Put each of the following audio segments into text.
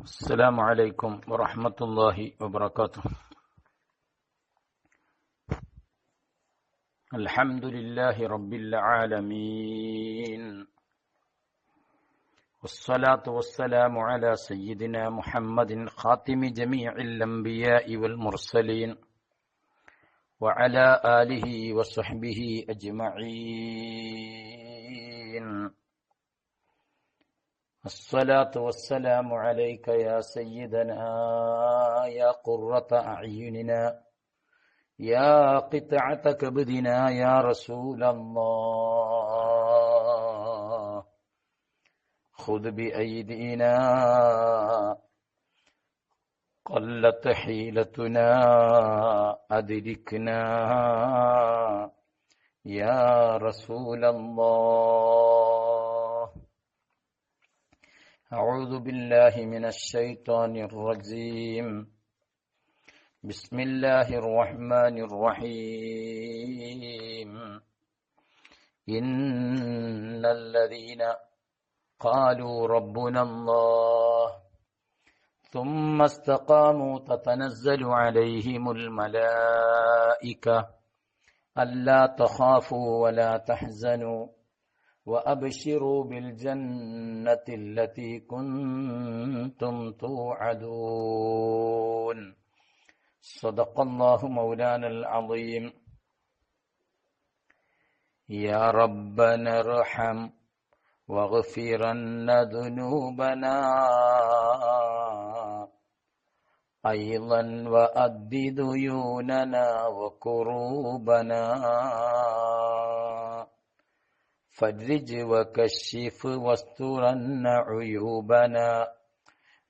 السلام عليكم ورحمة الله وبركاته. الحمد لله رب العالمين. والصلاة والسلام على سيدنا محمد خاتم جميع الأنبياء والمرسلين وعلى آله وصحبه أجمعين. الصلاة والسلام عليك يا سيدنا يا قرة أعيننا يا قطعة كبدنا يا رسول الله. خذ بأيدينا. قلت حيلتنا أدركنا. يا رسول الله. أعوذ بالله من الشيطان الرجيم. بسم الله الرحمن الرحيم. إن الذين قالوا ربنا الله ثم استقاموا تتنزل عليهم الملائكة ألا تخافوا ولا تحزنوا. وأبشروا بالجنة التي كنتم توعدون. صدق الله مولانا العظيم. يا ربنا ارحم واغفرن ذنوبنا أيضا وأد ديوننا وكروبنا. فرج وكشف واسترن عيوبنا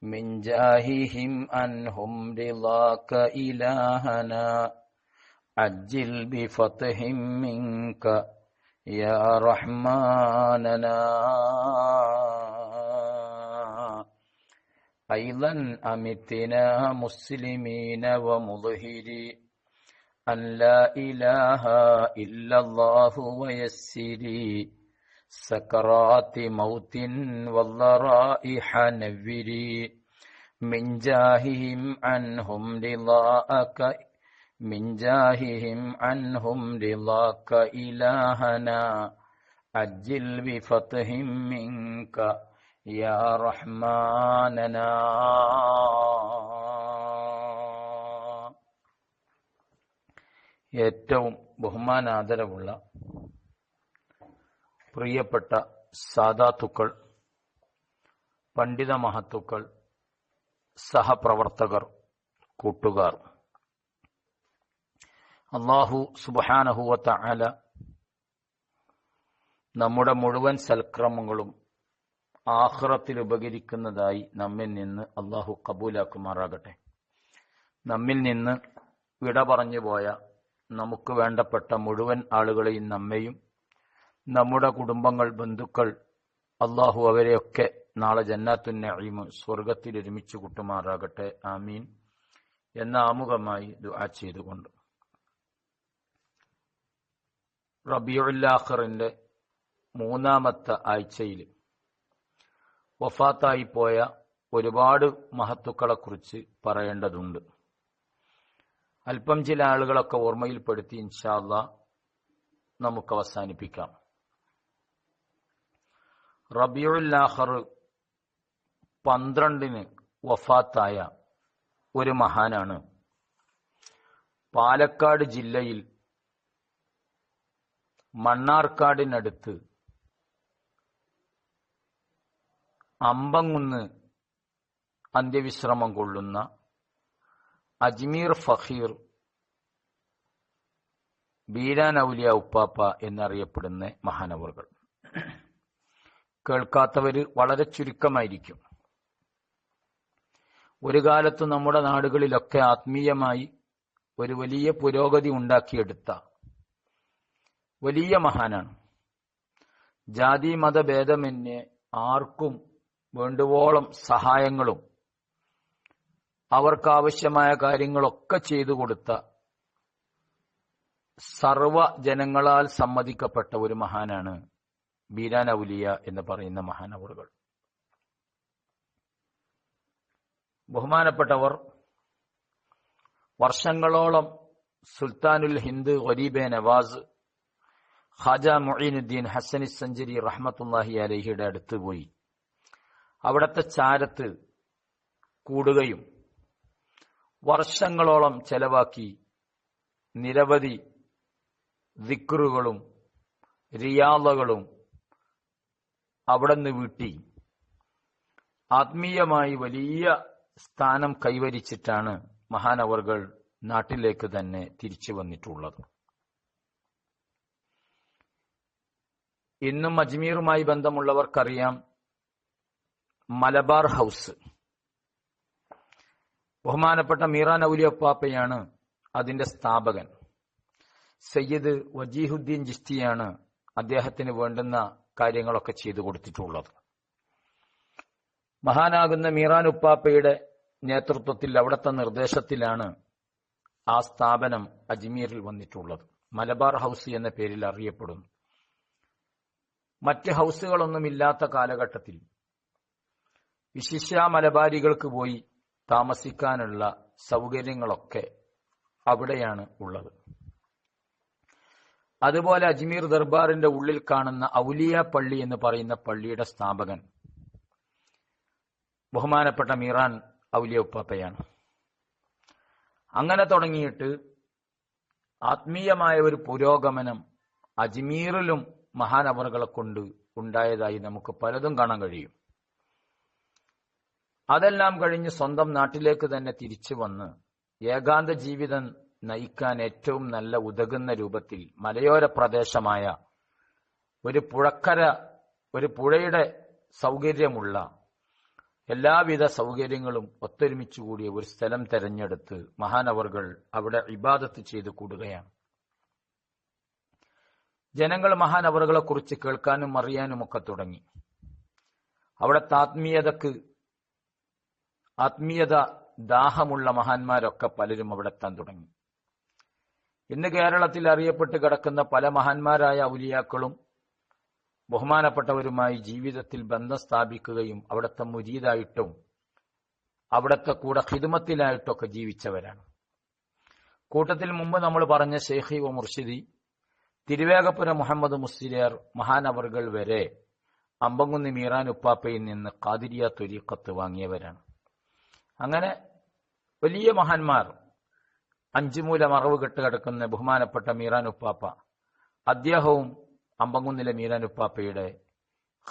من جاههم أنهم رضاك إلهنا عجل بفتح منك يا رحماننا أيضا أمتنا مسلمين ومظهرين أن لا إله إلا الله ويسري سكرات موت والضرائح نفري من جاههم عنهم رضاك من جاههم عنهم رضاك إلهنا أجل بفتح منك يا رحماننا ഏറ്റവും ബഹുമാനാദരവുള്ള പ്രിയപ്പെട്ട സാധാത്തുക്കൾ പണ്ഡിത മഹത്തുക്കൾ സഹപ്രവർത്തകർ കൂട്ടുകാർ. അള്ളാഹു സുബാനഹുവത്ത അല നമ്മുടെ മുഴുവൻ സൽക്രമങ്ങളും ആഹ്റത്തിൽ ഉപകരിക്കുന്നതായി നമ്മിൽ നിന്ന് അള്ളാഹു കബൂലാക്കുമാറാകട്ടെ. നമ്മിൽ നിന്ന് വിട പറഞ്ഞു പോയ നമുക്ക് വേണ്ടപ്പെട്ട മുഴുവൻ ആളുകളെയും നമ്മെയും നമ്മുടെ കുടുംബങ്ങൾ ബന്ധുക്കൾ അള്ളാഹു അവരെയൊക്കെ നാളെ ജന്നാത്തുന്നീമ് സ്വർഗത്തിൽ ഒരുമിച്ച് കൂട്ടുമാറാകട്ടെ. ആമീൻ. എന്ന ആമുഖമായി ദുആ ചെയ്തുകൊണ്ട്. റബിയുല്ലാഖറിന്റെ മൂന്നാമത്തെ ആഴ്ചയിൽ വഫാത്തായി പോയ ഒരുപാട് മഹത്തുക്കളെക്കുറിച്ച് പറയേണ്ടതുണ്ട്. അല്പം ചില ആളുകളൊക്കെ ഓർമ്മയിൽപ്പെടുത്തി ഇൻഷാല്ല നമുക്ക് അവസാനിപ്പിക്കാം. റബിയുല്ലാഹർ പന്ത്രണ്ടിന് വഫാത്തായ ഒരു മഹാനാണ്. പാലക്കാട് ജില്ലയിൽ മണ്ണാർക്കാടിനടുത്ത് അമ്പങ്ങുന്ന് അന്ത്യവിശ്രമം കൊള്ളുന്ന അജ്മീർ ഫഹീർ ബീരാനൌലിയ ഉപ്പാപ്പ എന്നറിയപ്പെടുന്ന മഹാനവറുകൾ. കേൾക്കാത്തവര് വളരെ ചുരുക്കമായിരിക്കും. ഒരു കാലത്ത് നമ്മുടെ നാടുകളിലൊക്കെ ആത്മീയമായി ഒരു വലിയ പുരോഗതി ഉണ്ടാക്കിയെടുത്ത വലിയ മഹാനാണ്. ജാതി മതഭേദമന്യേ ആർക്കും വേണ്ടുവോളം സഹായങ്ങളും അവർക്കാവശ്യമായ കാര്യങ്ങളൊക്കെ ചെയ്തു കൊടുത്ത സർവ ജനങ്ങളാൽ സമ്മതിക്കപ്പെട്ട ഒരു മഹാനാണ് ബീരാൻ ഔലിയ എന്ന് പറയുന്ന മഹാനവറുകൾ ബഹുമാനപ്പെട്ടവർ വർഷങ്ങളോളം സുൽത്താനുൽ ഹിന്ദ് ഗരീബെ നവാസ് ഖാജ മൊയ്നുദ്ദീൻ ഹസനി സഞ്ചരി റഹ്മത്തുല്ലാഹി അലഹിയുടെ അടുത്ത് പോയി. അവിടത്തെ ചാരത്ത് കൂടുകയും വർഷങ്ങളോളം ചെലവാക്കി നിരവധി ദിക്റുകളും റിയാദകളും അവിടെ നിന്ന് വീട്ടി. ആത്മീയമായി വലിയ സ്ഥാനം കൈവരിച്ചിട്ടാണ് മഹാനവർകൾ നാട്ടിലേക്ക് തന്നെ തിരിച്ചു വന്നിട്ടുള്ളത്. ഇന്നും അജ്മീറുമായി ബന്ധമുള്ളവർക്കറിയാം മലബാർ ഹൗസ്. ബഹുമാനപ്പെട്ട മീറാൻ ഔലിയപ്പാപ്പയാണ് അതിന്റെ സ്ഥാപകൻ. സയ്യിദ് വജീഹുദ്ദീൻ ജിസ്തിയാണ് അദ്ദേഹത്തിന് വേണ്ടുന്ന കാര്യങ്ങളൊക്കെ ചെയ്തു കൊടുത്തിട്ടുള്ളത്. മഹാനാകുന്ന മീറാൻ ഉപ്പാപ്പയുടെ നേതൃത്വത്തിൽ അവിടുത്തെ നിർദ്ദേശത്തിലാണ് ആ സ്ഥാപനം അജ്മീറിൽ വന്നിട്ടുള്ളത്. മലബാർ ഹൗസ് എന്ന പേരിൽ അറിയപ്പെടുന്നു. മറ്റ് ഹൗസുകളൊന്നുമില്ലാത്ത കാലഘട്ടത്തിൽ വിശിഷ്യ മലബാരികൾക്ക് പോയി താമസിക്കാനുള്ള സൗകര്യങ്ങളൊക്കെ അവിടെയാണ് ഉള്ളത്. അതുപോലെ അജ്മീർ ദർബാറിന്റെ ഉള്ളിൽ കാണുന്ന ഔലിയ പള്ളി എന്ന് പറയുന്ന പള്ളിയുടെ സ്ഥാപകൻ. ബഹുമാനപ്പെട്ട മീറാൻ ഔലിയ ഉപ്പാപ്പയാണ്. അങ്ങനെ തുടങ്ങിയിട്ട് ആത്മീയമായ ഒരു പുരോഗമനം അജ്മീറിലും മഹാനവറുകളെ കൊണ്ട് ഉണ്ടായതായി നമുക്ക് പലതും കാണാൻ കഴിയും. അതെല്ലാം കഴിഞ്ഞ് സ്വന്തം നാട്ടിലേക്ക് തന്നെ തിരിച്ചു വന്ന് ഏകാന്ത ജീവിതം നയിക്കാൻ ഏറ്റവും നല്ല ഉതകുന്ന രൂപത്തിൽ മലയോര പ്രദേശമായ ഒരു പുഴക്കര ഒരു പുഴയുടെ സൗകര്യമുള്ള എല്ലാവിധ സൗകര്യങ്ങളും ഒത്തൊരുമിച്ച് കൂടിയ ഒരു സ്ഥലം തെരഞ്ഞെടുത്ത് മഹാനവർകൾ അവിടെ ഇബാദത്ത് ചെയ്ത് കൂടുകയാണ്. ജനങ്ങൾ മഹാനവറുകളെ കുറിച്ച് കേൾക്കാനും അറിയാനും ഒക്കെ തുടങ്ങി. അവിടെ ആത്മീയതക്ക് ആത്മീയത ദാഹമുള്ള മഹാന്മാരൊക്കെ പലരും അവിടെ എത്താൻ തുടങ്ങി. ഇന്ന് കേരളത്തിൽ അറിയപ്പെട്ട് കിടക്കുന്ന പല മഹാന്മാരായ ഔലിയാക്കളും ബഹുമാനപ്പെട്ടവരുമായി ജീവിതത്തിൽ ബന്ധം സ്ഥാപിക്കുകയും അവിടുത്തെ മുരീതായിട്ടും അവിടുത്തെ കൂടെ ഹിദ്മത്തിലായിട്ടൊക്കെ ജീവിച്ചവരാണ്. കൂട്ടത്തിൽ മുമ്പ് നമ്മൾ പറഞ്ഞ ഷെയ്ഖി ഒ മുർഷിദി തിരുവേഗപ്പുര മുഹമ്മദ് മുസ്ലിയാർ മഹാനവറുകൾ വരെ അമ്പങ്കുന്ന് മീറാൻ ഉപ്പാപ്പയിൽ നിന്ന് കാതിരിയ തൊരീക്കത്ത് വാങ്ങിയവരാണ്. അങ്ങനെ വലിയ മഹാന്മാർ അഞ്ചുമൂല മറവ് കെട്ട് കിടക്കുന്ന ബഹുമാനപ്പെട്ട മീറാൻ ഉപ്പാപ്പ. അദ്ദേഹവും അമ്പങ്കുന്നിലെ മീറാൻ ഉപ്പാപ്പയുടെ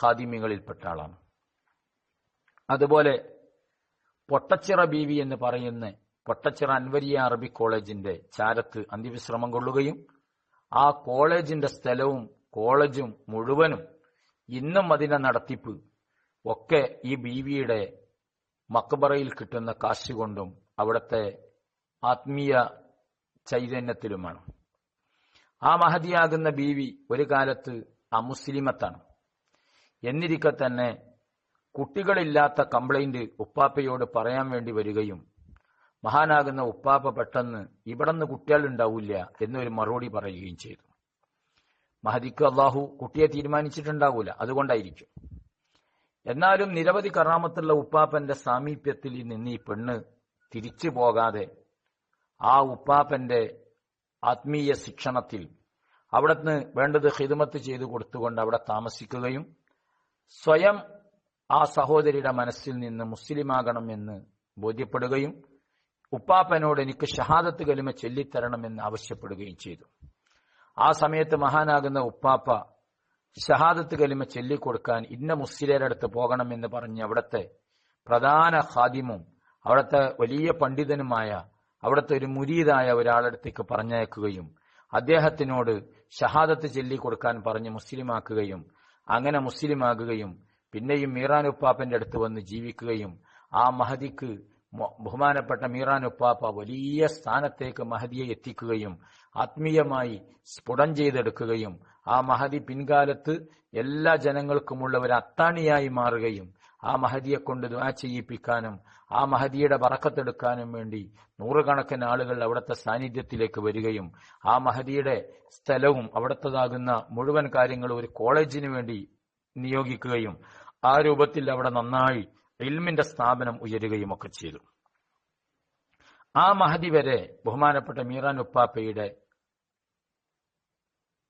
ഖാദിമികളിൽപ്പെട്ട ആളാണ്. അതുപോലെ പൊട്ടച്ചിറ ബീവി എന്ന് പറയുന്ന പൊട്ടച്ചിറ അൻവരിയ അറബി കോളേജിന്റെ ചാരത്ത് അന്ത്യവിശ്രമം കൊള്ളുകയും ആ കോളേജിന്റെ സ്ഥലവും കോളേജും മുഴുവനും ഇന്നും അതിന്റെ നടത്തിപ്പ് ഒക്കെ ഈ ബീവിയുടെ മക്ബറയിൽ കിട്ടുന്ന കാശ് കൊണ്ടും അവിടുത്തെ ആത്മീയ ചൈതന്യത്തിലുമാണ്. ആ മഹതിയാകുന്ന ബീവി ഒരു കാലത്ത് അമുസ്ലിമത്താണ് എന്നിരിക്കെ തന്നെ കുട്ടികളില്ലാത്ത കംപ്ലൈന്റ് ഉപ്പാപ്പയോട് പറയാൻ വേണ്ടി വരികയും മഹാനാകുന്ന ഉപ്പാപ്പ പെട്ടെന്ന് ഇവിടെ നിന്ന് കുട്ടികൾ ഉണ്ടാവില്ല എന്നൊരു മറുപടി പറയുകയും ചെയ്തു. മഹദിക്ക് അള്ളാഹു കുട്ടിയെ തീരുമാനിച്ചിട്ടുണ്ടാവൂല അതുകൊണ്ടായിരിക്കും. എന്നാലും നിരവധി കറാമത്തുള്ള ഉപ്പാപ്പന്റെ സാമീപ്യത്തിൽ നിന്ന് ഈ പെണ്ണ് തിരിച്ചു പോകാതെ ആ ഉപ്പാപ്പന്റെ ആത്മീയ ശിക്ഷണത്തിൽ അവിടുന്ന് വേണ്ടത് ഹിദമത്ത് ചെയ്തു കൊടുത്തുകൊണ്ട് അവിടെ താമസിക്കുകയും സ്വയം ആ സഹോദരിയുടെ മനസ്സിൽ നിന്ന് മുസ്ലിമാകണം എന്ന് ബോധ്യപ്പെടുകയും ഉപ്പാപ്പനോട് എനിക്ക് ഷഹാദത്ത് കലിമ ചൊല്ലിത്തരണമെന്ന് ആവശ്യപ്പെടുകയും ചെയ്തു. ആ സമയത്ത് മഹാനാകുന്ന ഉപ്പാപ്പ ഷഹാദത്ത് കലിമ ചൊല്ലിക്കൊടുക്കാൻ ഇന്ന മുസ്ലിരുടെ അടുത്ത് പോകണമെന്ന് പറഞ്ഞ് അവിടുത്തെ പ്രധാന ഖാദിമും അവിടുത്തെ വലിയ പണ്ഡിതനുമായ അവിടുത്തെ ഒരു മുരീതായ ഒരാളടുത്തേക്ക് പറഞ്ഞയക്കുകയും അദ്ദേഹത്തിനോട് ഷഹാദത്ത് ചൊല്ലിക്കൊടുക്കാൻ പറഞ്ഞ് മുസ്ലിമാക്കുകയും അങ്ങനെ മുസ്ലിമാകുകയും പിന്നെയും മീറാൻ ഉപ്പാപ്പന്റെ അടുത്ത് വന്ന് ജീവിക്കുകയും ആ മഹദിക്ക് ബഹുമാനപ്പെട്ട മീറാൻ ഉപ്പാപ്പ വലിയ സ്ഥാനത്തേക്ക് മഹദിയെ എത്തിക്കുകയും ആത്മീയമായി സ്ഫുടം ചെയ്തെടുക്കുകയും ആ മഹദി പിൻകാലത്ത് എല്ലാ ജനങ്ങൾക്കുമുള്ള ഒരു അത്താണിയായി മാറുകയും ആ മഹദിയെ കൊണ്ട് ദ്വാ ചെയ്യിപ്പിക്കാനും ആ മഹദിയുടെ വറക്കത്തെടുക്കാനും വേണ്ടി നൂറുകണക്കിന് ആളുകൾ അവിടുത്തെ സാന്നിധ്യത്തിലേക്ക് വരികയും ആ മഹദിയുടെ സ്ഥലവും അവിടത്തതാകുന്ന മുഴുവൻ കാര്യങ്ങളും ഒരു കോളേജിന് വേണ്ടി നിയോഗിക്കുകയും ആ രൂപത്തിൽ അവിടെ നന്നായി ഇൽമിന്റെ സ്ഥാപനം ഉയരുകയും ഒക്കെ ചെയ്തു. ആ മഹതി വരെ ബഹുമാനപ്പെട്ട മീറാൻ ഉപ്പാപ്പയുടെ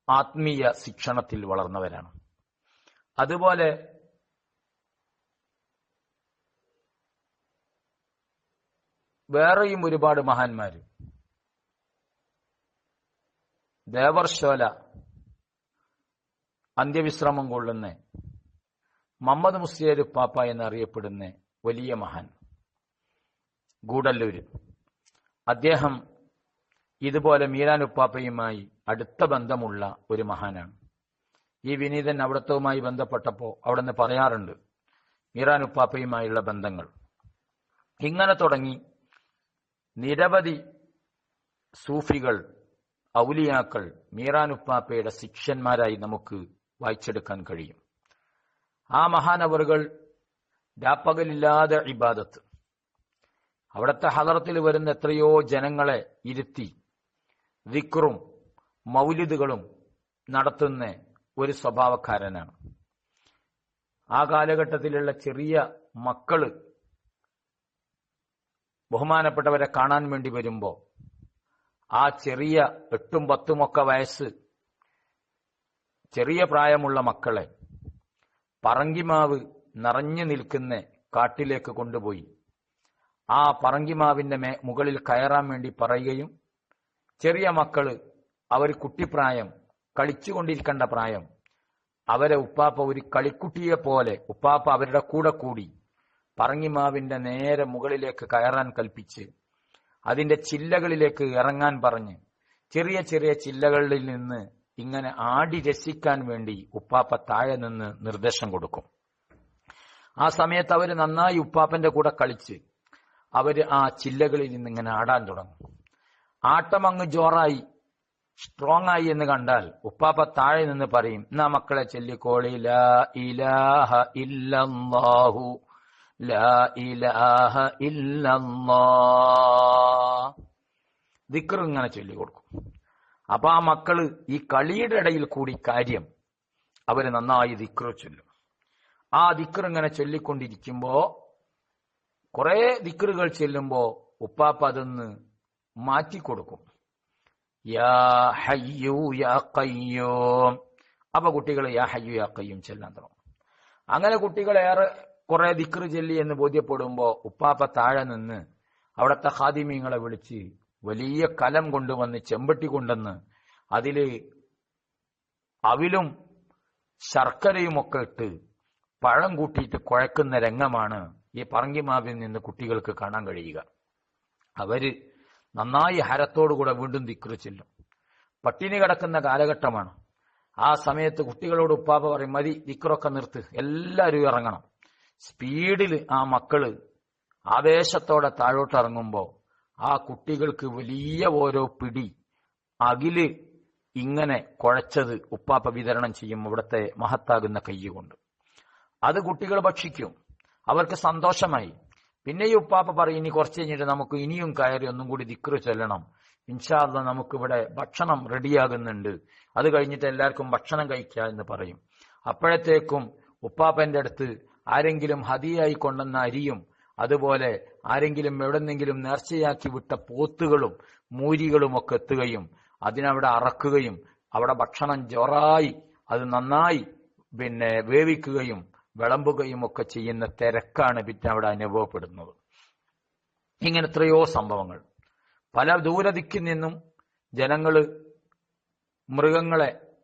ആത്മീയ ശിക്ഷണത്തിൽ വളർന്നവരാണ്. അതുപോലെ വേറെയും ഒരുപാട് മഹാന്മാര്. ദേവർശോല അന്ത്യവിശ്രമം കൊള്ളുന്ന മമ്മദ് മുസ്ലിയർ പാപ്പ എന്നറിയപ്പെടുന്ന വലിയ മഹാൻ ഗൂഡല്ലൂര്. അദ്ദേഹം ഇതുപോലെ മീരാനുപ്പാപ്പയുമായി അടുത്ത ബന്ധമുള്ള ഒരു മഹാനാണ്. ഈ വിനീതൻ അവിടത്തവുമായി ബന്ധപ്പെട്ടപ്പോൾ അവിടെ നിന്ന് പറയാറുണ്ട് മീരാനുപ്പാപ്പയുമായുള്ള ബന്ധങ്ങൾ. ഇങ്ങനെ തുടങ്ങി നിരവധി സൂഫികൾ ഔലിയാക്കൾ മീറാനുപ്പാപ്പയുടെ ശിഷ്യന്മാരായി നമുക്ക് വായിച്ചെടുക്കാൻ കഴിയും. ആ മഹാനവറുകൾ രാപ്പകലില്ലാതെ ഇബാദത്ത്. അവിടുത്തെ ഹദറത്തിൽ വരുന്ന എത്രയോ ജനങ്ങളെ ഇരുത്തി ദിക്റും മൗലിദുകളും നടത്തുന്ന ഒരു സ്വഭാവക്കാരനാണ്. ആ കാലഘട്ടത്തിലുള്ള ചെറിയ മക്കൾ ബഹുമാനപ്പെട്ടവരെ കാണാൻ വേണ്ടി വരുമ്പോ ആ ചെറിയ എട്ടും പത്തുമൊക്കെ വയസ്സ് ചെറിയ പ്രായമുള്ള മക്കളെ പറങ്കിമാവ് നിറഞ്ഞു നിൽക്കുന്ന കാട്ടിലേക്ക് കൊണ്ടുപോയി. ആ പറങ്കിമാവിന്റെ മേ മുകളിൽ കയറാൻ വേണ്ടി പറയുകയും ചെറിയ മക്കൾ അവർ കുട്ടിപ്രായം കളിച്ചുകൊണ്ടിരിക്കേണ്ട പ്രായം അവരെ ഉപ്പാപ്പ ഒരു കളിക്കുട്ടിയെ പോലെ ഉപ്പാപ്പ അവരുടെ കൂടെ കൂടി പറങ്ങിമാവിന്റെ നേരെ മുകളിലേക്ക് കയറാൻ കൽപ്പിച്ച് അതിന്റെ ചില്ലകളിലേക്ക് ഇറങ്ങാൻ പറഞ്ഞ് ചെറിയ ചെറിയ ചില്ലകളിൽ നിന്ന് ഇങ്ങനെ ആടി രസിക്കാൻ വേണ്ടി ഉപ്പാപ്പ താഴെ നിന്ന് നിർദ്ദേശം കൊടുക്കും. ആ സമയത്ത് അവർ നന്നായി ഉപ്പാപ്പന്റെ കൂടെ കളിച്ച് അവർ ആ ചില്ലകളിൽ നിന്ന് ഇങ്ങനെ ആടാൻ തുടങ്ങും. ആട്ടം അങ്ങ് ജോറായി സ്ട്രോങ് ആയി എന്ന് കണ്ടാൽ ഉപ്പാപ്പ താഴെ നിന്ന് പറയും നാ മക്കളെ ചൊല്ലിക്കോളി ഇലാഹ ഇല്ലല്ലാഹു ദിക്ർ ഇങ്ങനെ ചൊല്ലിക്കൊടുക്കും അപ്പൊ ആ മക്കൾ ഈ കളിയുടെ ഇടയിൽ കൂടി കാര്യം അവർ നന്നായി ദിക്ര ചൊല്ലും. ആ ദിക്ർ ഇങ്ങനെ ചൊല്ലിക്കൊണ്ടിരിക്കുമ്പോ കുറെ ദിക്റുകൾ ചെല്ലുമ്പോ ഉപ്പാപ്പ അതൊന്ന് മാറ്റിക്കൊടുക്കും യാ ഹയ്യു യാ കയ്യോ അപ്പൊ കുട്ടികൾ യാ ഹയ്യു യാ കയ്യും ചെല്ലാൻ തുടങ്ങും. അങ്ങനെ കുട്ടികൾ ഏറെ കുറെ ദിക്റ് ചൊല്ലി എന്ന് ബോധ്യപ്പെടുമ്പോ ഉപ്പാപ്പ താഴെ നിന്ന് അവിടത്തെ ഹാദിമീങ്ങളെ വിളിച്ച് വലിയ കലം കൊണ്ടുവന്ന് ചെമ്പട്ടി കൊണ്ടുവന്ന് അതിൽ അവിലും ശർക്കരയും ഒക്കെ ഇട്ട് പഴം കൂട്ടിയിട്ട് കുഴക്കുന്ന രംഗമാണ് ഈ പറങ്കിമാവിൽ നിന്ന് കുട്ടികൾക്ക് കാണാൻ കഴിയുക. അവർ നന്നായി ഹരത്തോടുകൂടെ വീണ്ടും ദിക്റ് ചെല്ലും. പട്ടിണി കിടക്കുന്ന കാലഘട്ടമാണ്. ആ സമയത്ത് കുട്ടികളോട് ഉപ്പാപ്പ പറയും മതി ദിക്റൊക്കെ നിർത്ത്. എല്ലാവരും ഇറങ്ങണം. സ്പീഡിൽ ആ മക്കൾ ആവേശത്തോടെ താഴോട്ട് ഇറങ്ങുമ്പോ ആ കുട്ടികൾക്ക് വലിയ ഓരോ പിടി അകിൽ ഇങ്ങനെ കുഴച്ചത് ഉപ്പാപ്പ വിതരണം ചെയ്യും ഇവിടുത്തെ മഹത്താകുന്ന കയ്യുകൊണ്ട് അത് കുട്ടികൾ ഭക്ഷിക്കും. അവർക്ക് സന്തോഷമായി. പിന്നെ ഈ ഉപ്പാപ്പ പറയും ഇനി കുറച്ച് കഴിഞ്ഞിട്ട് നമുക്ക് ഇനിയും കയറി ഒന്നും കൂടി ദിക്റ് ചൊല്ലണം. ഇൻഷാല്ല നമുക്കിവിടെ ഭക്ഷണം റെഡിയാകുന്നുണ്ട്. അത് കഴിഞ്ഞിട്ട് എല്ലാവർക്കും ഭക്ഷണം കഴിക്കുക എന്ന് പറയും. അപ്പോഴത്തേക്കും ഉപ്പാപ്പന്റെ അടുത്ത് ആരെങ്കിലും ഹതിയായി കൊണ്ടെന്ന അരിയും അതുപോലെ ആരെങ്കിലും എവിടെന്നെങ്കിലും നേർച്ചയാക്കി വിട്ട പോത്തുകളും മൂരികളും ഒക്കെ എത്തുകയും അതിനവിടെ അറക്കുകയും അവിടെ ഭക്ഷണം ജോറായി അത് നന്നായി പിന്നെ വേവിക്കുകയും വിളമ്പുകയും ഒക്കെ ചെയ്യുന്ന തിരക്കാണ് പിന്നെ അവിടെ അനുഭവപ്പെടുന്നത്. ഇങ്ങനെ എത്രയോ സംഭവങ്ങൾ. പല ദൂരദിക്കിൽ നിന്നും ജനങ്ങൾ മൃഗങ്ങളെ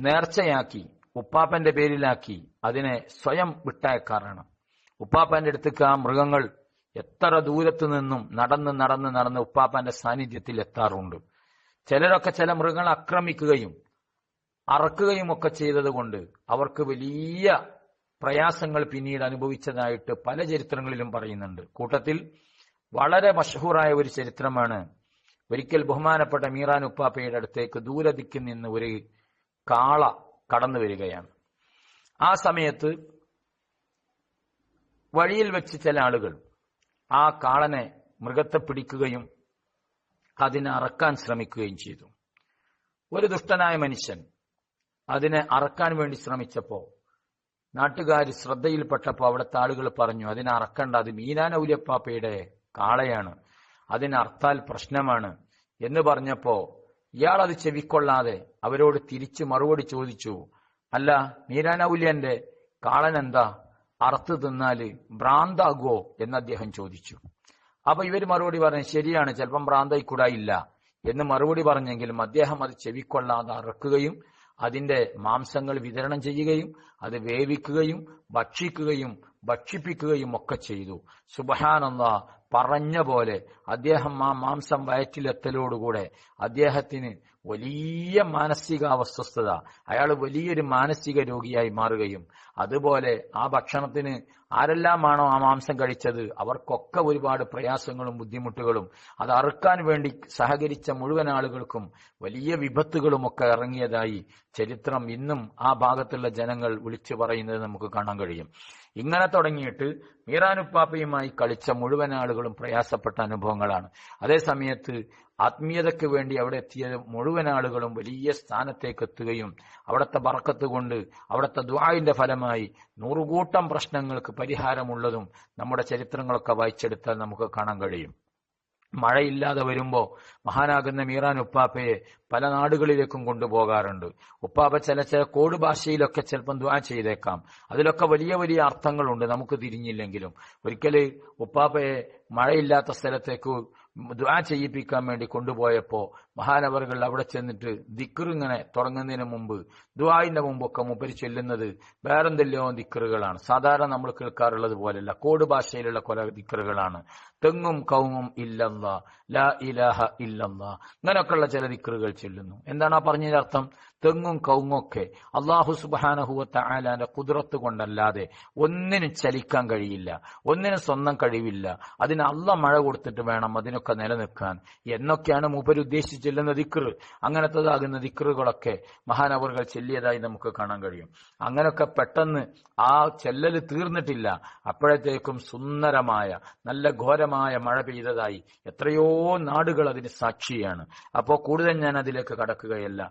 നേർച്ചയാക്കി ഉപ്പാപ്പന്റെ പേരിലാക്കി അതിനെ സ്വയം വിട്ടയക്കാറാണ് ഉപ്പാപ്പന്റെ അടുത്തേക്ക് ആ മൃഗങ്ങൾ എത്ര ദൂരത്തു നിന്നും നടന്ന് നടന്ന് നടന്ന് ഉപ്പാപ്പന്റെ സാന്നിധ്യത്തിൽ എത്താറുണ്ട്. ചിലരൊക്കെ ചില മൃഗങ്ങൾ ആക്രമിക്കുകയും അറക്കുകയും ഒക്കെ ചെയ്തതുകൊണ്ട് അവർക്ക് വലിയ പ്രയാസങ്ങൾ പിന്നീട് അനുഭവിച്ചതായിട്ട് പല ചരിത്രങ്ങളിലും പറയുന്നുണ്ട്. കൂട്ടത്തിൽ വളരെ മഷഹൂറായ ഒരു ചരിത്രമാണ്. ഒരിക്കൽ ബഹുമാനപ്പെട്ട മീറാൻ ഉപ്പാപ്പയുടെ അടുത്തേക്ക് ദൂരദിക്കിൽ നിന്ന് ഒരു കാള കടന്നു വരികയാണ്. ആ സമയത്ത് വഴിയിൽ വെച്ച് ചില ആളുകൾ ആ കാളനെ മൃഗത്തെ പിടിക്കുകയും അതിനെ അറക്കാൻ ശ്രമിക്കുകയും ചെയ്തു. ഒരു ദുഷ്ടനായ മനുഷ്യൻ അതിനെ അറക്കാൻ വേണ്ടി ശ്രമിച്ചപ്പോ നാട്ടുകാർ ശ്രദ്ധയിൽപ്പെട്ടപ്പോൾ അവിടുത്തെ ആളുകൾ പറഞ്ഞു അതിനെ അറക്കണ്ട അത് മീനാൻ ഔലിയപ്പാപ്പയുടെ കാളയാണ്. അതിനർത്താൽ പ്രശ്നമാണ്. എന്ന് പറഞ്ഞപ്പോ ഇയാൾ അത് ചെവിക്കൊള്ളാതെ അവരോട് തിരിച്ചു മറുപടി ചോദിച്ചു. അല്ല മീരാനൗല്യന്റെ കാളൻ എന്താ? അറുത്ത് തിന്നാൽ ഭ്രാന്താകുവോ? എന്ന് അദ്ദേഹം ചോദിച്ചു. അപ്പൊ ഇവർ മറുപടി പറഞ്ഞു ശരിയാണ് ചിലപ്പം ഭ്രാന്തായിക്കൂടായില്ല എന്ന് മറുപടി പറഞ്ഞെങ്കിലും അദ്ദേഹം അത് ചെവിക്കൊള്ളാതെ അറക്കുകയും അതിന്റെ മാംസങ്ങൾ വിതരണം ചെയ്യുകയും അത് വേവിക്കുകയും ഭക്ഷിക്കുകയും ഭക്ഷിപ്പിക്കുകയും ഒക്കെ ചെയ്തു. സുബഹാനന്ദ പറഞ്ഞ പോലെ അദ്ദേഹം ആ മാംസം വയറ്റിലെത്തലോടുകൂടെ അദ്ദേഹത്തിന് വലിയ മാനസിക അസ്വസ്ഥത അയാൾ വലിയൊരു മാനസിക രോഗിയായി മാറുകയും അതുപോലെ ആ ഭക്ഷണത്തിന് ആരെല്ലാമാണോ ആ മാംസം കഴിച്ചത് അവർക്കൊക്കെ ഒരുപാട് പ്രയാസങ്ങളും ബുദ്ധിമുട്ടുകളും അത് അറുക്കാൻ വേണ്ടി സഹകരിച്ച മുഴുവൻ ആളുകൾക്കും വലിയ വിപത്തുകളും ഒക്കെ ഇറങ്ങിയതായി ചരിത്രം ഇന്നും ആ ഭാഗത്തുള്ള ജനങ്ങൾ വിളിച്ചു പറയുന്നത് നമുക്ക് കാണാൻ കഴിയും. ഇങ്ങനെ തുടങ്ങിയിട്ട് മീറാനുപ്പാപ്പയുമായി കളിച്ച മുഴുവൻ ആളുകളും പ്രയാസപ്പെട്ട അനുഭവങ്ങളാണ്. അതേ സമയത്ത് ആത്മീയതയ്ക്ക് വേണ്ടി അവിടെ എത്തിയ മുഴുവൻ ആളുകളും വലിയ സ്ഥാനത്തേക്ക് എത്തുകയും അവിടുത്തെ ബറക്കത്ത് കൊണ്ട് അവിടുത്തെ ദ്വായിന്റെ ഫലമായി നൂറുകൂട്ടം പ്രശ്നങ്ങൾക്ക് പരിഹാരമുള്ളതും നമ്മുടെ ചരിത്രങ്ങളൊക്കെ വായിച്ചെടുത്താൽ നമുക്ക് കാണാൻ കഴിയും. മഴയില്ലാതെ വരുമ്പോ മഹാനാകുന്ന മീറാൻ ഉപ്പാപ്പയെ പല നാടുകളിലേക്കും കൊണ്ടുപോകാറുണ്ട്. ഉപ്പാപ്പ ചില ചില കോഡ് ഭാഷയിലൊക്കെ ചിലപ്പം ദ്വാ ചെയ്തേക്കാം. അതിലൊക്കെ വലിയ വലിയ അർത്ഥങ്ങളുണ്ട് നമുക്ക് തിരിഞ്ഞില്ലെങ്കിലും. ഒരിക്കൽ ഉപ്പാപ്പയെ മഴയില്ലാത്ത സ്ഥലത്തേക്ക് ദ്വാ ചെയ്യിപ്പിക്കാൻ വേണ്ടി കൊണ്ടുപോയപ്പോ മഹാനവറുകൾ അവിടെ ചെന്നിട്ട് ദിക്കറിങ്ങനെ തുടങ്ങുന്നതിന് മുമ്പ് ദ്വായിന്റെ മുമ്പൊക്കെ മുപ്പരി ചെല്ലുന്നത് വേറെന്തെല്ലോ ദിക്കറുകളാണ് സാധാരണ നമ്മൾ കേൾക്കാറുള്ളത് പോലെയല്ല കോഡ് ഭാഷയിലുള്ള കൊല ദിക്കറുകളാണ് തെങ്ങും കൗമും ഇല്ലല്ല ലാ ഇലാഹ ഇല്ലല്ല ഇങ്ങനെയൊക്കെയുള്ള ചില ദിക്കറുകൾ ചെല്ലുന്നു. എന്താണ് ആ പറഞ്ഞതിന്റെ അർത്ഥം? തെങ്ങും കൗങ്ങൊക്കെ അള്ളാഹു സുബാനഹുവത്ത ആലാന്റെ കുതിരത്ത് കൊണ്ടല്ലാതെ ഒന്നിനും ചലിക്കാൻ കഴിയില്ല ഒന്നിനും സ്വന്തം കഴിവില്ല. അതിന് അല്ല മഴ കൊടുത്തിട്ട് വേണം അതിനൊക്കെ നിലനിൽക്കാൻ. എന്നൊക്കെയാണ് മൂപ്പര് ഉദ്ദേശിച്ച് ചെല്ലുന്ന ദിക്റ്. അങ്ങനത്തതാകുന്ന ദിക്റുകളൊക്കെ മഹാനവറുകൾ ചെല്ലിയതായി നമുക്ക് കാണാൻ കഴിയും. അങ്ങനെയൊക്കെ പെട്ടെന്ന് ആ ചെല്ലല് തീർന്നിട്ടില്ല. അപ്പോഴത്തേക്കും സുന്ദരമായ നല്ല ഘോരമായ മഴ പെയ്തതായി എത്രയോ നാടുകൾ അതിന് സാക്ഷിയാണ്. അപ്പോൾ കൂടുതൽ ഞാൻ അതിലേക്ക് കടക്കുകയല്ല.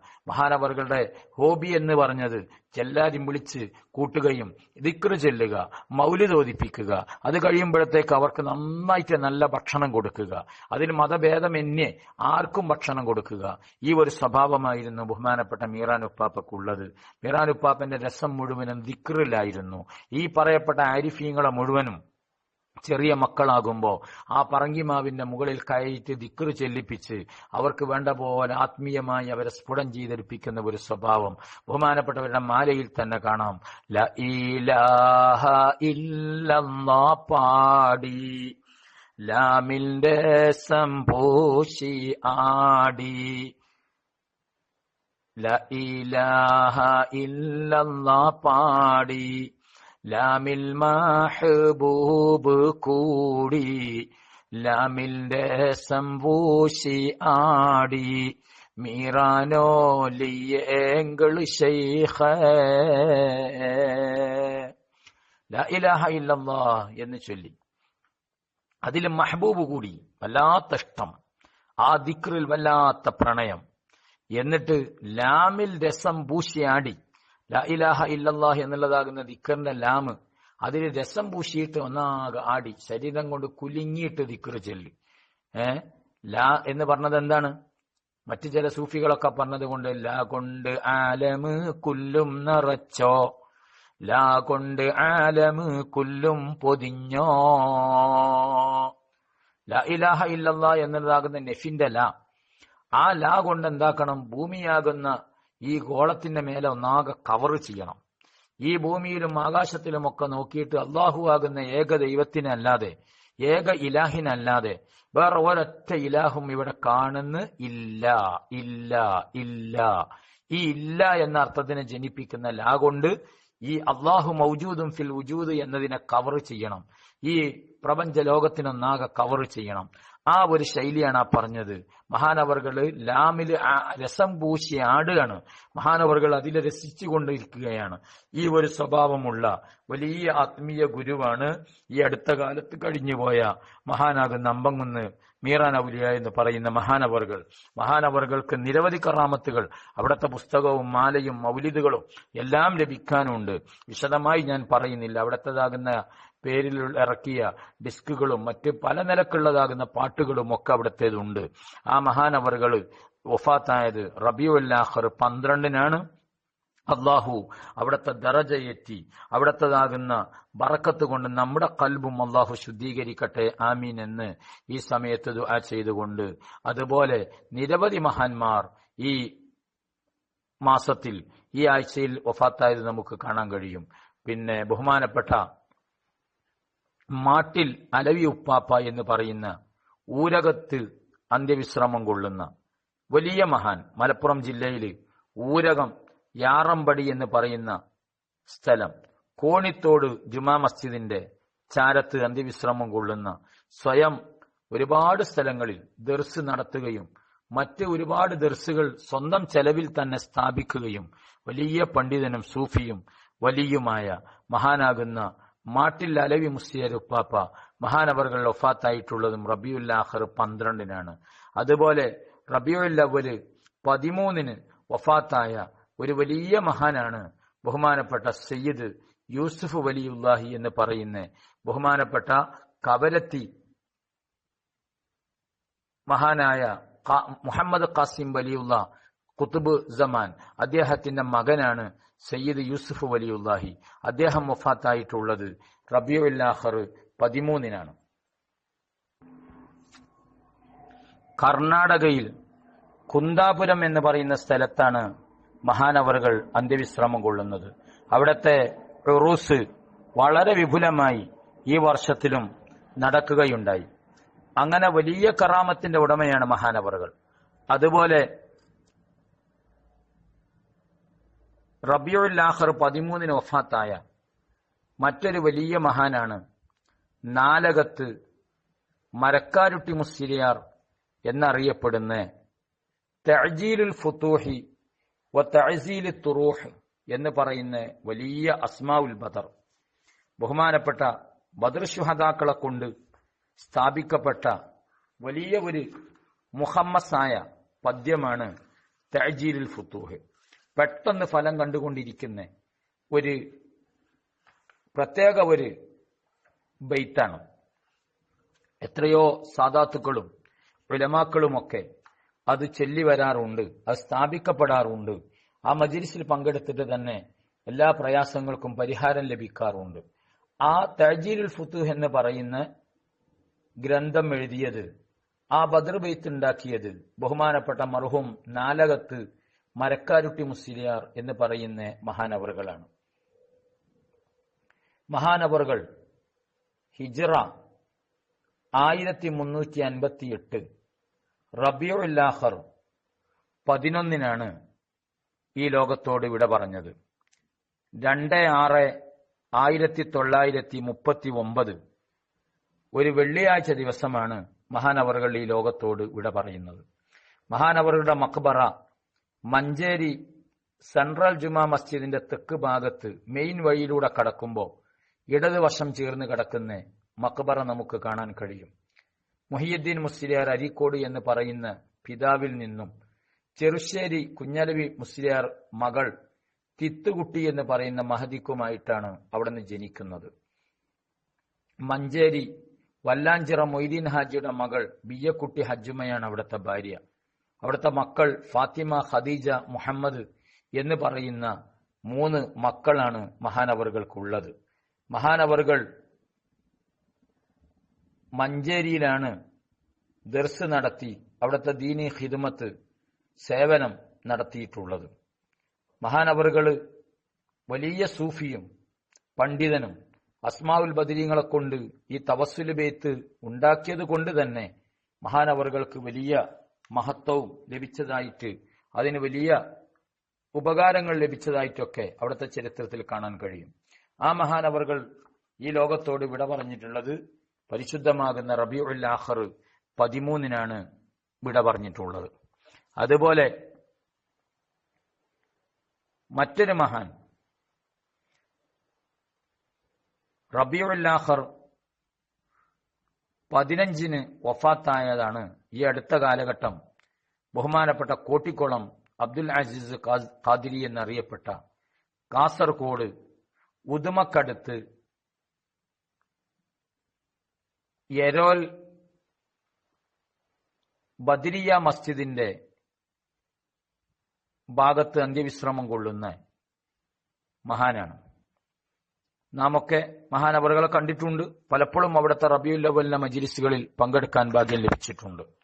മഹാനവറുകളുടെ ഹോബി എന്ന് പറഞ്ഞത് ചെല്ലാരും വിളിച്ച് കൂട്ടുകയും ദിക്റ് ചെല്ലുക മൗലി തോതിപ്പിക്കുക. അത് കഴിയുമ്പോഴത്തേക്ക് അവർക്ക് നന്നായിട്ട് നല്ല ഭക്ഷണം കൊടുക്കുക. അതിന് മതഭേദമന്യേ ആർക്കും ഭക്ഷണം കൊടുക്കുക. ഈ ഒരു സ്വഭാവമായിരുന്നു ബഹുമാനപ്പെട്ട മീറാൻ ഉപ്പാപ്പക്കുള്ളത്. മീറാൻ ഉപ്പാപ്പന്റെ രസം മുഴുവനും ദിക്റിലായിരുന്നു. ഈ പറയപ്പെട്ട ആരിഫീങ്ങളെ മുഴുവനും ചെറിയ മക്കളാകുമ്പോൾ ആ പറങ്കിമാവിന്റെ മുകളിൽ കയറ്റി ദിക്കറ് ചെല്ലിപ്പിച്ച് അവർക്ക് വേണ്ട പോലെ ആത്മീയമായി അവരെ സ്ഫുടം ചെയ്തെടുപ്പിക്കുന്ന ഒരു സ്വഭാവം ബഹുമാനപ്പെട്ടവരുടെ മാലയിൽ തന്നെ കാണാം. ല ഇലാഹ ഇല്ലല്ലാ പാടി. ലാമിന്റെ സംഭൂഷി ആടി. ല ഇലാഹ ഇല്ലല്ലാ പാടി. ലാമിൽ മഹബൂബ് കൂടി ലാമിന്റെ സംഭൂഷി ആടി മീറാനോലിയേങ്കൾ ശൈഖ. എന്ന് ചൊല്ലി. അതിൽ മഹബൂബ് കൂടി വല്ലാത്ത ഇഷ്ടം ആ ദിക്റിൽ വല്ലാത്ത പ്രണയം. എന്നിട്ട് ലാമിൽ രസം പൂശിയാടി ലാ ഇലാഹ ഇല്ലല്ലാഹ് എന്നുള്ളതാകുന്ന ദിക്കറിന്റെ ലാമ്. അതിൽ രസം പൂശിയിട്ട് ഒന്നാകെ ആടി. ശരീരം കൊണ്ട് കുലുങ്ങിയിട്ട് ദിക്കറ് ചൊല്ലി. ഏ? ലാ എന്ന് പറഞ്ഞത് എന്താണ്? മറ്റു ചില സൂഫികളൊക്കെ പറഞ്ഞത് കൊണ്ട് ലാ കൊണ്ട് ആലമ് കുല്ലും നിറച്ചോ. ലാ കൊണ്ട് ആലമ് കുല്ലും പൊതിഞ്ഞോ. ലാ ഇലാഹ ഇല്ലല്ലാ എന്നതാകുന്ന നെഫിന്റെ ലാ. ആ ലാ കൊണ്ട് എന്താക്കണം? ഭൂമിയാകുന്ന ഈ ഗോളത്തിന്റെ മേലെ ഒന്നാകെ കവർ ചെയ്യണം. ഈ ഭൂമിയിലും ആകാശത്തിലും ഒക്കെ നോക്കിയിട്ട് അള്ളാഹു ആകുന്ന ഏക ദൈവത്തിനല്ലാതെ ഏക ഇലാഹിനല്ലാതെ വേറെ ഒരൊറ്റ ഇലാഹും ഇവിടെ കാണുന്ന ഇല്ല ഇല്ല ഇല്ല. ഈ ഇല്ല എന്ന അർത്ഥത്തിനെ ജനിപ്പിക്കുന്ന ലാ കൊണ്ട് ഈ അള്ളാഹു മൗജൂദും ഫിൽ ഉജൂദ് എന്നതിനെ കവർ ചെയ്യണം. ഈ പ്രപഞ്ച ലോകത്തിനൊന്നാകെ കവർ ചെയ്യണം. ആ ഒരു ശൈലിയാണ് ആ പറഞ്ഞത്. മഹാനവറുകൾ ലാമിൽ രസം പൂശി ആടുകയാണ്. മഹാനവറുകൾ അതിൽ രസിച്ചുകൊണ്ടിരിക്കുകയാണ്. ഈ ഒരു സ്വഭാവമുള്ള വലിയ ആത്മീയ ഗുരുവാണ് ഈ അടുത്ത കാലത്ത് കഴിഞ്ഞുപോയ മഹാനാകുന്ന അമ്പങ്കുന്ന് മീറാൻ ഔലിയ എന്ന് പറയുന്ന മഹാനവറുകൾ. മഹാനവറുകൾക്ക് നിരവധി കറാമത്തുകൾ അവിടുത്തെ പുസ്തകവും മാലയും മൗലിദുകളും എല്ലാം ലഭിക്കാനുണ്ട്. വിശദമായി ഞാൻ പറയുന്നില്ല. അവിടത്തേതാകുന്ന പേരിൽ ഇറക്കിയ ഡിസ്കുകളും മറ്റ് പല നിലക്കുള്ളതാകുന്ന പാട്ടുകളും ഒക്കെ അവിടത്തേതുണ്ട്. ആ മഹാനവറുകൾ വഫാത്തായത് റബിയുല്ലാഹർ പന്ത്രണ്ടിനാണ് അള്ളാഹു അവിടുത്തെ ദറജയെത്തി അവിടത്തേതാകുന്ന ബറക്കത്ത് കൊണ്ട് നമ്മുടെ കൽബും അള്ളാഹു ശുദ്ധീകരിക്കട്ടെ ആമീൻ എന്ന് ഈ സമയത്ത് ദുആ ചെയ്തുകൊണ്ട്. അതുപോലെ നിരവധി മഹാന്മാർ ഈ മാസത്തിൽ ഈ ആഴ്ചയിൽ വഫാത്തായത് നമുക്ക് കാണാൻ കഴിയും. പിന്നെ ബഹുമാനപ്പെട്ട മാട്ടിൽ അലവി ഉപ്പാപ്പ എന്ന് പറയുന്ന ഊരകത്ത് അന്ത്യവിശ്രമം കൊള്ളുന്ന വലിയ മഹാൻ മലപ്പുറം ജില്ലയിൽ ഊരകം യാറമ്പടി എന്ന് പറയുന്ന സ്ഥലം. കോണിത്തോട് ജുമാ മസ്ജിദിന്റെ ചാരത്ത് അന്ത്യവിശ്രമം കൊള്ളുന്ന സ്വയം ഒരുപാട് സ്ഥലങ്ങളിൽ ദർസ് നടത്തുകയും മറ്റ് ഒരുപാട് ദർസുകൾ സ്വന്തം ചെലവിൽ തന്നെ സ്ഥാപിക്കുകയും വലിയ പണ്ഡിതനും സൂഫിയും വലിയുമായ മഹാനാകുന്ന മാട്ടിൽ അലവി മുസ്ലിയർ ഉപ്പാപ്പ മഹാനവറുകൾ ഒഫാത്തായിട്ടുള്ളതും റബിയുൽ ആഖർ പന്ത്രണ്ടിനാണ്. അതുപോലെ റബിയുൽ അവൽ പതിമൂന്നിന് വഫാത്തായ ഒരു വലിയ മഹാനാണ് ബഹുമാനപ്പെട്ട സയ്യിദ് യൂസുഫ് വലിയുല്ലാഹി എന്ന് പറയുന്ന ബഹുമാനപ്പെട്ട കവരത്തി മഹാനായ മുഹമ്മദ് ഖാസിം വലിയുള്ള കുത്തുബ് ജമാൻ അദ്ദേഹത്തിന്റെ മകനാണ് സയ്യിദ് യൂസുഫ് വലിയുല്ലാഹി അദ്ദേഹം വഫാത്തായിട്ടുള്ളത് റബിയുല്ലാഹർ പതിമൂന്നിനാണ്. കർണാടകയിൽ കുന്താപുരം എന്ന് പറയുന്ന സ്ഥലത്താണ് മഹാനവറുകൾ അന്ത്യവിശ്രമം കൊള്ളുന്നത്. അവിടത്തെ റൂസ് വളരെ വിപുലമായി ഈ വർഷത്തിലും നടക്കുകയുണ്ടായി. അങ്ങനെ വലിയ കറാമത്തിന്റെ ഉടമയാണ് മഹാനവറുകൾ. അതുപോലെ റബിയുൽ ആഖർ പതിമൂന്നിന് വഫാത്തായ മറ്റൊരു വലിയ മഹാനാണ് നാലകത്ത് മരക്കാരുട്ടി മുസ്ലിയാർ എന്നറിയപ്പെടുന്ന തഅജീലുൽ ഫുത്തൂഹി വ തഅസീലു തുറൂഹ് എന്ന് പറയുന്ന വലിയ അസ്മാഉൽ ബദർ. ബഹുമാനപ്പെട്ട ബദർ ശുഹദാക്കളെ കൊണ്ട് സ്ഥാപിക്കപ്പെട്ട വലിയ ഒരു മുഹമ്മസായ പദ്യമാണ് തഅജീലുൽ ഫുത്തൂഹ് പെട്ടെന്ന് ഫലം കണ്ടുകൊണ്ടിരിക്കുന്ന ഒരു പ്രത്യേക ഒരു ബൈത്താണ്. എത്രയോ സാധാത്തുക്കളും ഉലമാക്കളുമൊക്കെ അത് ചൊല്ലി വരാറുണ്ട് അത് സ്ഥാപിക്കപ്പെടാറുണ്ട്. ആ മജിലിസിൽ പങ്കെടുത്തിട്ട് തന്നെ എല്ലാ പ്രയാസങ്ങൾക്കും പരിഹാരം ലഭിക്കാറുണ്ട്. ആ തജീലുൽ ഫുത്തുഹ് എന്ന് പറയുന്ന ഗ്രന്ഥം എഴുതിയത് ആ ബദർ ബെയ്ത്ത് ഉണ്ടാക്കിയത് ബഹുമാനപ്പെട്ട മർഹൂം നാലകത്ത് മരക്കാരുട്ടി മുസ്ലിയാർ എന്ന് പറയുന്ന മഹാനവറുകളാണ്. മഹാനവറുകൾ ഹിജറ ആയിരത്തി മുന്നൂറ്റി അൻപത്തി എട്ട് റബിയുല്ലാഹർ പതിനൊന്നിനാണ് ഈ ലോകത്തോട് വിട പറഞ്ഞത്. രണ്ട് ആറ് ആയിരത്തി തൊള്ളായിരത്തി മുപ്പത്തി ഒമ്പത് ഒരു വെള്ളിയാഴ്ച ദിവസമാണ് മഹാനവറുകൾ ഈ ലോകത്തോട് വിട പറയുന്നത്. മഹാനവറുകളുടെ മക്ബറ മഞ്ചേരി സെൻട്രൽ ജുമാ മസ്ജിദിന്റെ തെക്ക് ഭാഗത്ത് മെയിൻ വഴിയിലൂടെ കടക്കുമ്പോൾ ഇടതുവശം ചേർന്ന് കിടക്കുന്ന മക്ബറ നമുക്ക് കാണാൻ കഴിയും. മുഹിയുദ്ദീൻ മുസ്ലിയാർ അരീക്കോട് എന്ന് പറയുന്ന പിതാവിൽ നിന്നും ചെറുശ്ശേരി കുഞ്ഞലവി മുസ്ലിയാർ മകൾ തിത്തുകുട്ടി എന്ന് പറയുന്ന മഹദിക്കുമായിട്ടാണ് അവിടുന്ന് ജനിക്കുന്നത്. മഞ്ചേരി വല്ലാഞ്ചിറ മൊയ്തീൻ ഹാജിയുടെ മകൾ ബിയ്യക്കുട്ടി ഹജ്ജുമയാണ് അവിടുത്തെ ഭാര്യ. അവിടുത്തെ മക്കൾ ഫാത്തിമ ഖദീജ മുഹമ്മദ് എന്ന് പറയുന്ന മൂന്ന് മക്കളാണ് മഹാനവറുകൾക്കുള്ളത്. മഹാനവറുകൾ മഞ്ചേരിയിലാണ് ദർസ് നടത്തി അവിടുത്തെ ദീനി ഹിദ്മത്ത് സേവനം നടത്തിയിട്ടുള്ളത്. മഹാനവറുകൾ വലിയ സൂഫിയും പണ്ഡിതനും അസ്മാവുൽ ബദരീങ്ങളെ കൊണ്ട് ഈ തവസ്സുൽ ബേത്ത് ഉണ്ടാക്കിയത് കൊണ്ട് തന്നെ മഹാനവറുകൾക്ക് വലിയ മഹത്വവും ലഭിച്ചതായിട്ട് അതിന് വലിയ ഉപകാരങ്ങൾ ലഭിച്ചതായിട്ടൊക്കെ അവിടുത്തെ ചരിത്രത്തിൽ കാണാൻ കഴിയും. ആ മഹാനവറുകൾ ഈ ലോകത്തോട് വിട പറഞ്ഞിട്ടുള്ളത് പരിശുദ്ധമാകുന്ന റബിയുൽ ആഖർ പതിമൂന്നിനാണ് വിട പറഞ്ഞിട്ടുള്ളത്. അതുപോലെ മറ്റൊരു മഹാൻ റബിയുല്ലാഹർ പതിനഞ്ചിന് വഫാത്തായതാണ് ഈ അടുത്ത കാലഘട്ടം ബഹുമാനപ്പെട്ട കോട്ടിക്കുളം അബ്ദുൽ അസീസ് ഖാദിരി എന്നറിയപ്പെട്ട കാസർകോട് ഉദുമക്കടുത്ത് എരോൽ ബദിരിയ മസ്ജിദിന്റെ ഭാഗത്ത് അന്ത്യവിശ്രമം കൊള്ളുന്ന മഹാനാണ്. നാം ഒക്കെ മഹാനവറുകളെ കണ്ടിട്ടുണ്ട്. പലപ്പോഴും അവിടുത്തെ റബിയുല്ലവലിന മജിലിസുകളിൽ പങ്കെടുക്കാൻ ഭാഗ്യം ലഭിച്ചിട്ടുണ്ട്.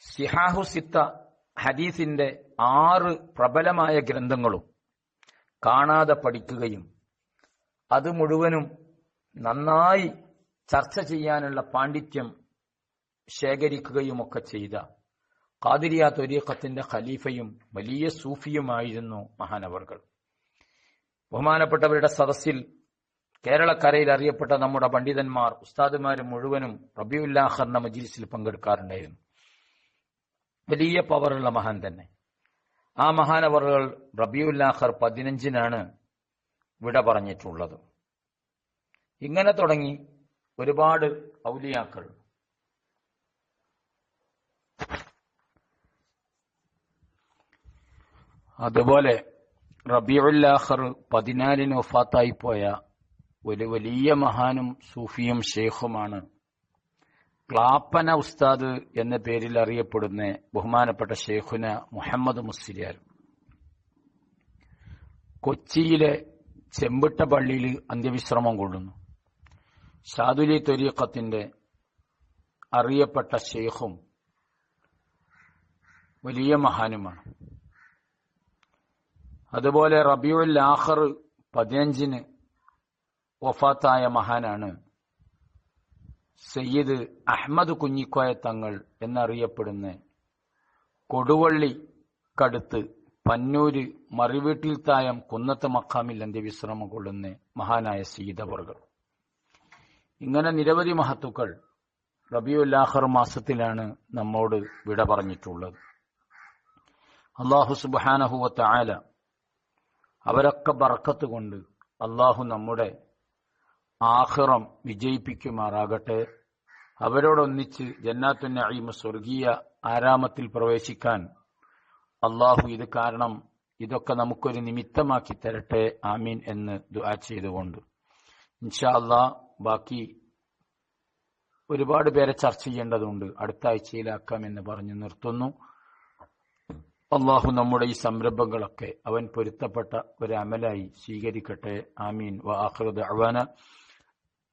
സിഹാഹു സിത്ത ഹദീസിന്റെ ആറ് പ്രബലമായ ഗ്രന്ഥങ്ങളും കാണാതെ പഠിക്കുകയും അത് മുഴുവനും നന്നായി ചർച്ച ചെയ്യാനുള്ള പാണ്ഡിത്യം ശേഖരിക്കുകയുമൊക്കെ ചെയ്ത കാതിരിയ തൊരീഖത്തിന്റെ ഖലീഫയും വലിയ സൂഫിയുമായിരുന്നു മഹാനവർകൾ ബഹുമാനപ്പെട്ടവരുടെ സദസ്സിൽ കേരളക്കരയിൽ അറിയപ്പെട്ട നമ്മുടെ പണ്ഡിതന്മാർ ഉസ്താദുമാരും മുഴുവനും റബിയുല്ലാഹറിന്റെ മജിലിസിൽ പങ്കെടുക്കാറുണ്ടായിരുന്നു. വലിയ പവറുള്ള മഹാൻ തന്നെ. ആ മഹാനവറുകൾ റബിയുല്ലാഹർ പതിനഞ്ചിനാണ് വിട പറഞ്ഞിട്ടുള്ളത്. ഇങ്ങനെ തുടങ്ങി ഒരുപാട് ഔലിയാക്കൾ. അതുപോലെ റബിയുല്ലാഹർ പതിനാലിന് ഒഫാത്തായി പോയ ഒരു വലിയ മഹാനും സൂഫിയും ഷെയ്ഖുമാണ് ക്ലാപ്പന ഉസ്താദ് എന്ന പേരിൽ അറിയപ്പെടുന്ന ബഹുമാനപ്പെട്ട ഷെയ്ഖുന മുഹമ്മദ് മുസ്ലിയാർ. കൊച്ചിയിലെ ചെമ്പിട്ട പള്ളിയിൽ അന്ത്യവിശ്രമം കൊള്ളുന്നു. ഷാദുലി തൊരീഖത്തിന്റെ അറിയപ്പെട്ട ഷെയ്ഖും വലിയ മഹാനുമാണ്. അതുപോലെ റബിയുൽ ആഹർ പതിനഞ്ചിന് വഫാത്തായ മഹാനാണ് സയ്യിദ് അഹമ്മദ് കുഞ്ഞിക്കോയ തങ്ങൾ എന്നറിയപ്പെടുന്ന കൊടുവള്ളി കടുത്ത് പന്നൂര് മറിവീട്ടിൽ തായം കുന്നത്ത് മക്കാമിൽ എന്റെ വിശ്രമം കൊള്ളുന്ന മഹാനായ സീതവർകൾ ഇങ്ങനെ നിരവധി മഹത്തുക്കൾ റബിയുല്ലാഹർ മാസത്തിലാണ് നമ്മോട് വിട പറഞ്ഞിട്ടുള്ളത്. അള്ളാഹു സുബാനഹുവത്ത ആല അവരൊക്കെ ബറക്കത്ത് കൊണ്ട് അള്ളാഹു നമ്മുടെ ആഹിറം വിജയിപ്പിക്കുമാറാകട്ടെ. അവരോടൊന്നിച്ച് ജന്നാത്തു നഈം സ്വർഗീയ ആരാമത്തിൽ പ്രവേശിക്കാൻ അള്ളാഹു ഇത് കാരണം ഇതൊക്കെ നമുക്കൊരു നിമിത്തമാക്കി തരട്ടെ. ആമീൻ എന്ന് ദുആ ചെയ്തുകൊണ്ട്. ഇൻഷാ അള്ളാ ബാക്കി ഒരുപാട് പേരെ ചർച്ച ചെയ്യേണ്ടതുണ്ട്. അടുത്ത ആഴ്ചയിലാക്കാം എന്ന് പറഞ്ഞു നിർത്തുന്നു. അള്ളാഹു നമ്മുടെ ഈ സംരംഭങ്ങളൊക്കെ അവൻ പൊരുത്തപ്പെട്ട ഒരു അമലായി സ്വീകരിക്കട്ടെ. ആമീൻ. വ വാഹൃദ് അവാന